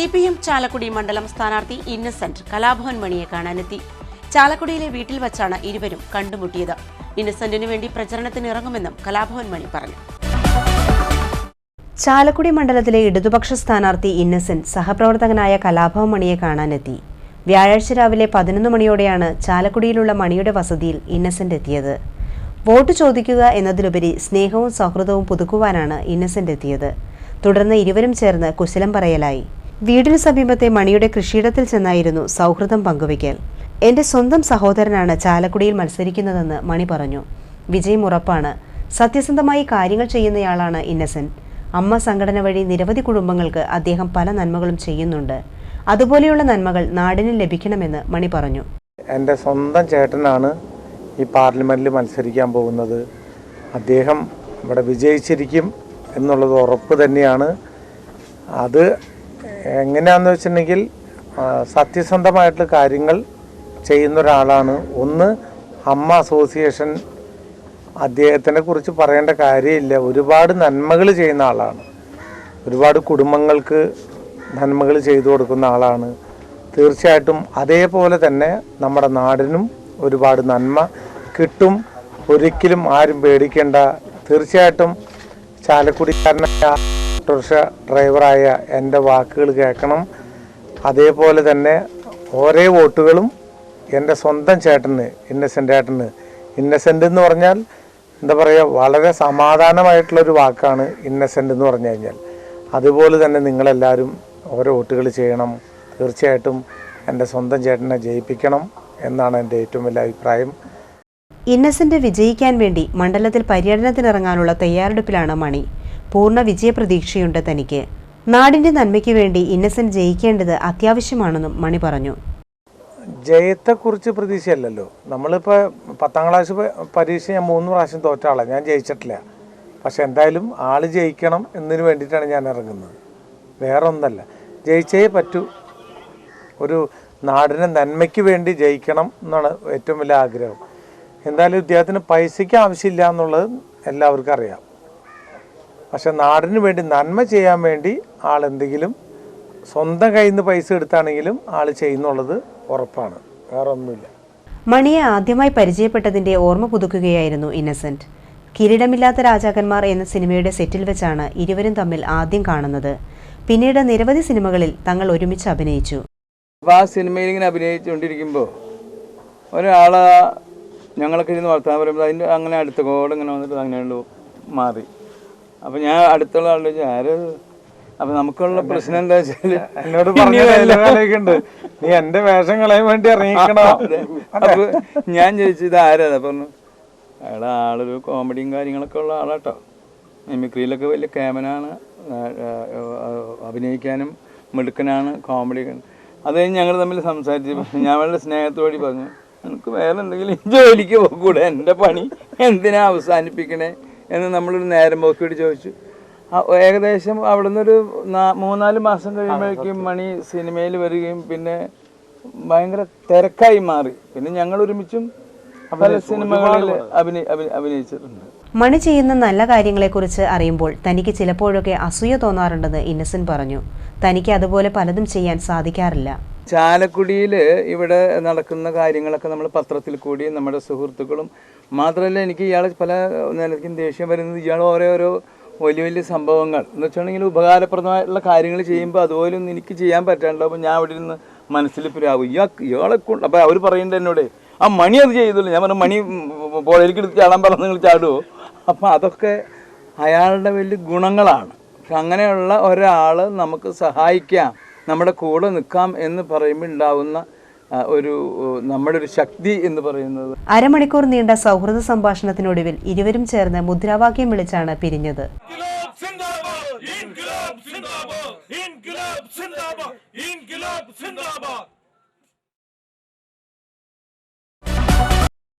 C P M Chalakudy മണ്ഡലം സ്ഥാനാർത്ഥി ഇന്നസെന്റ് കലാഭവൻ മണിയെ കാണാനെത്തി. ചാലക്കുടിയിലെ വീട്ടിൽ വച്ചാണ് ഇരുവരും കണ്ടുമുട്ടിയത്. ഇന്നസെന്റിനു വേണ്ടി പ്രചരണത്തിന് ഇറങ്ങുമെന്നും കലാഭവൻ മണി പറഞ്ഞു. ചാലക്കുടി മണ്ഡലത്തിലെ ഇടതുപക്ഷ സ്ഥാനാർത്ഥി ഇന്നസെന്റ് സഹപ്രവർത്തകനായ കലാഭവൻ മണിയെ കാണാനെത്തി. വ്യാഴാഴ്ച രാവിലെ പതിനൊന്ന് മണിയോടെയാണ് ചാലക്കുടിയിലുള്ള മണിയുടെ വസതിയിൽ ഇന്നസെന്റ് എത്തിയത്. വോട്ട് ചോദിക്കുക എന്നതിലുപരി സ്നേഹവും സൗഹൃദവും പുതുക്കുവാനാണ് ഇന്നസെന്റ് എത്തിയത്. തുടർന്ന് ഇരുവരും ചേർന്ന് കുശലം പറയലായി. വീടിനു സമീപത്തെ മണിയുടെ കൃഷിയിടത്തിൽ ചെന്നായിരുന്നു സൗഹൃദം പങ്കുവയ്ക്കൽ. എന്റെ സ്വന്തം സഹോദരനാണ് ചാലക്കുടിയിൽ മത്സരിക്കുന്നതെന്ന് മണി പറഞ്ഞു. വിജയം ഉറപ്പാണ്. സത്യസന്ധമായി കാര്യങ്ങൾ ചെയ്യുന്നയാളാണ് ഇന്നസെന്റ്. അമ്മ സംഘടന വഴി നിരവധി കുടുംബങ്ങൾക്ക് അദ്ദേഹം പല നന്മകളും ചെയ്യുന്നുണ്ട്. അതുപോലെയുള്ള നന്മകൾ നാടിന് ലഭിക്കണമെന്ന് മണി പറഞ്ഞു. എന്റെ സ്വന്തം ചേട്ടനാണ് ഈ പാർലമെന്റിൽ മത്സരിക്കാൻ പോകുന്നത്. അദ്ദേഹം ഇവിടെ വിജയിച്ചിരിക്കും എന്നുള്ളത് ഉറപ്പ് തന്നെയാണ്. അത് എങ്ങനെയാണെന്ന് വെച്ചിട്ടുണ്ടെങ്കിൽ സത്യസന്ധമായിട്ട് സത്യസന്ധമായിട്ടുള്ള കാര്യങ്ങൾ ചെയ്യുന്ന ഒരാളാണ്. ഒന്ന് അമ്മ അസോസിയേഷൻ അദ്ദേഹത്തിനെ കുറിച്ച് പറയേണ്ട കാര്യമില്ല. ഒരുപാട് നന്മകൾ ചെയ്യുന്ന ആളാണ്. ഒരുപാട് കുടുംബങ്ങൾക്ക് നന്മകൾ ചെയ്തു കൊടുക്കുന്ന ആളാണ്. തീർച്ചയായിട്ടും അതേപോലെ തന്നെ നമ്മുടെ നാടിനും ഒരുപാട് നന്മ കിട്ടും. ഒരിക്കലും ആരും പേടിക്കേണ്ട. തീർച്ചയായിട്ടും ചാലക്കുടിക്കാരനായ ഓട്ടോറിക്ഷ ഡ്രൈവറായ എന്റെ വാക്കുകൾ കേൾക്കണം. അതേപോലെ തന്നെ ഓരോ വോട്ടുകളും എന്റെ സ്വന്തം ചേട്ടന് ഇന്നസെന്റ് ചേട്ടന്. ഇന്നസെന്റ് എന്ന് പറഞ്ഞാൽ എന്താ പറയുക വളരെ സമാധാനമായിട്ടുള്ളൊരു വാക്കാണ് ഇന്നസെന്റ് എന്ന് പറഞ്ഞു കഴിഞ്ഞാൽ. അതുപോലെ തന്നെ നിങ്ങളെല്ലാവരും ഓരോ വോട്ടുകൾ ചെയ്യണം. തീർച്ചയായിട്ടും എന്റെ സ്വന്തം ചേട്ടനെ ജയിപ്പിക്കണം എന്നാണ് എന്റെ ഏറ്റവും വലിയ അഭിപ്രായം. ഇന്നസെന്റ് വിജയിക്കാൻ വേണ്ടി മണ്ഡലത്തിൽ പര്യടനത്തിനിറങ്ങാനുള്ള തയ്യാറെടുപ്പിലാണ് മണി. പൂർണ വിജയപ്രതീക്ഷയുണ്ട് തനിക്ക്. നാടിന്റെ നന്മയ്ക്ക് വേണ്ടി ഇന്നസെന്റ് ജയിക്കേണ്ടത് അത്യാവശ്യമാണെന്നും മണി പറഞ്ഞു. ജയത്തെക്കുറിച്ച് പ്രതീക്ഷയല്ലല്ലോ. നമ്മളിപ്പോൾ പത്താം ക്ലാസ് പരീക്ഷ ഞാൻ മൂന്ന് പ്രാവശ്യം തോറ്റ ഞാൻ ജയിച്ചിട്ടില്ല. പക്ഷെ എന്തായാലും ആൾ ജയിക്കണം എന്നതിന് വേണ്ടിയിട്ടാണ് ഞാൻ ഇറങ്ങുന്നത്. വേറെ ഒന്നല്ല ജയിച്ചേ പറ്റൂ. ഒരു നാടിന്റെ നന്മയ്ക്ക് വേണ്ടി ജയിക്കണം എന്നാണ് ഏറ്റവും വലിയ ആഗ്രഹം. എന്തായാലും ഇദ്ദേഹത്തിന് പൈസയ്ക്ക് ആവശ്യമില്ല എന്നുള്ളത് എല്ലാവർക്കും അറിയാം. പക്ഷെ നാടിന് വേണ്ടി നന്മ ചെയ്യാൻ വേണ്ടി ആൾ എന്തെങ്കിലും സ്വന്തം കയ്യിൽ നിന്ന് പൈസ എടുത്താണെങ്കിലും ആൾ ചെയ്യുന്നുള്ളത് ഉറപ്പാണ്. വേറെ ഒന്നുമില്ല മണിയെ ആദ്യമായി പരിചയപ്പെട്ടതിന്റെ ഓർമ്മ പുതുക്കുകയായിരുന്നു ഇന്നസെന്റ്. കിരീടമില്ലാത്ത രാജാക്കന്മാർ എന്ന സിനിമയുടെ സെറ്റിൽ വെച്ചാണ് ഇരുവരും തമ്മിൽ ആദ്യം കാണുന്നത്. പിന്നീട് നിരവധി സിനിമകളിൽ തങ്ങൾ ഒരുമിച്ച് അഭിനയിച്ചു. അപ്പോൾ ആ സിനിമയിൽ ഇങ്ങനെ അഭിനയിച്ചുകൊണ്ടിരിക്കുമ്പോൾ ഒരാളെ ഞങ്ങളൊക്കെ ഇരുന്ന് വർത്തമാനം പറയുമ്പോൾ അതിന്റെ അങ്ങനെ അടുത്ത കോടെ ഇങ്ങനെ വന്നിട്ട് അങ്ങനെ മാറി. അപ്പോൾ ഞാൻ അടുത്തുള്ള ആളുടെ ആര്? അപ്പൊ നമുക്കുള്ള പ്രശ്നം എന്താ വെച്ചാൽ എന്നോട് പറഞ്ഞുണ്ട് നീ എന്റെ വേഷം കളയാൻ വേണ്ടി ഇറങ്ങിക്കണോ അപ്പോൾ ഞാൻ ചോദിച്ചു ഇത് ആരാ? പറഞ്ഞു അയാളെ ആളൊരു കോമഡിയും കാര്യങ്ങളൊക്കെ ഉള്ള ആളാട്ടോ. മിമിക്രിയിലൊക്കെ വലിയ ക്യാമനാണ് അഭിനയിക്കാനും മിടുക്കനാണ് കോമഡി അത് കഴിഞ്ഞ് ഞങ്ങൾ തമ്മിൽ സംസാരിച്ചു ഞാൻ വളരെ സ്നേഹത്തോടി പറഞ്ഞു എനിക്ക് വേറെ എന്തെങ്കിലും ജോലിക്ക് പോകൂടെ എന്റെ പണി എന്തിനാ അവസാനിപ്പിക്കണേ? എന്ന് നമ്മളൊരു നേരം പോക്കിയോട് ചോദിച്ചു. ആ, ഏകദേശം അവിടെ നിന്നൊരു മൂന്നാൽ മാസം കഴിയുമ്പോഴേക്കും മണി സിനിമയിൽ വരികയും പിന്നെ ഭയങ്കര തിരക്കായി മാറി. പിന്നെ ഞങ്ങൾ ഒരുമിച്ചും പല സിനിമകളിൽ അഭിനയി അഭി- അഭിനയിച്ചിട്ടുണ്ട്. മണി ചെയ്യുന്ന നല്ല കാര്യങ്ങളെക്കുറിച്ച് അറിയുമ്പോൾ തനിക്ക് ചിലപ്പോഴൊക്കെ അസൂയ തോന്നാറുണ്ടെന്ന് ഇന്നസെന്റ് പറഞ്ഞു. തനിക്ക് അതുപോലെ പലതും ചെയ്യാൻ സാധിക്കാറില്ല. ചാലക്കുടിയിൽ ഇവിടെ നടക്കുന്ന കാര്യങ്ങളൊക്കെ നമ്മൾ പത്രത്തിൽ കൂടി നമ്മുടെ സുഹൃത്തുക്കളും മാത്രമല്ല എനിക്ക് ഇയാൾ പല നിലയ്ക്കും ദേഷ്യം വരുന്നത് ഇയാൾ ഓരോരോ വലിയ വലിയ സംഭവങ്ങൾ. എന്ന് വെച്ചിട്ടുണ്ടെങ്കിൽ ഉപകാരപ്രദമായിട്ടുള്ള കാര്യങ്ങൾ ചെയ്യുമ്പോൾ അതുപോലെ ഒന്നും എനിക്ക് ചെയ്യാൻ പറ്റാണ്ട് അപ്പോൾ ഞാൻ അവിടെ നിന്ന് മനസ്സിൽ പുരാവും ഇയാൾ ഇയാളെ കൊണ്ട് അപ്പോൾ അവർ പറയുന്നുണ്ട് എന്നോട് ആ മണി അത് ചെയ്തില്ല ഞാൻ പറഞ്ഞു മണി പുഴയിലേക്ക് എടുത്ത് ചാടാൻ പറഞ്ഞു നിങ്ങൾ ചാടുമോ അപ്പോൾ അതൊക്കെ അയാളുടെ വലിയ ഗുണങ്ങളാണ്. പക്ഷെ അങ്ങനെയുള്ള ഒരാൾ നമുക്ക് സഹായിക്കാം. നമ്മുടെ കൂടെ നിൽക്കാം എന്ന് പറയുമ്പോൾ ഉണ്ടാവുന്ന ഒരു നമ്മുടെ ഒരു ശക്തി എന്ന് പറയുന്നത്. അരമണിക്കൂർ നീണ്ട സൗഹൃദ സംഭാഷണത്തിനൊടുവിൽ ഇരുവരും ചേർന്ന് മുദ്രാവാക്യം വിളിച്ചാണ് പിരിഞ്ഞത്. ഇൻക്ലാബ് സിന്ദാബാദ് ഇൻക്ലാബ് സിന്ദാബാദ് ഇൻക്ലാബ് സിന്ദാബാദ്.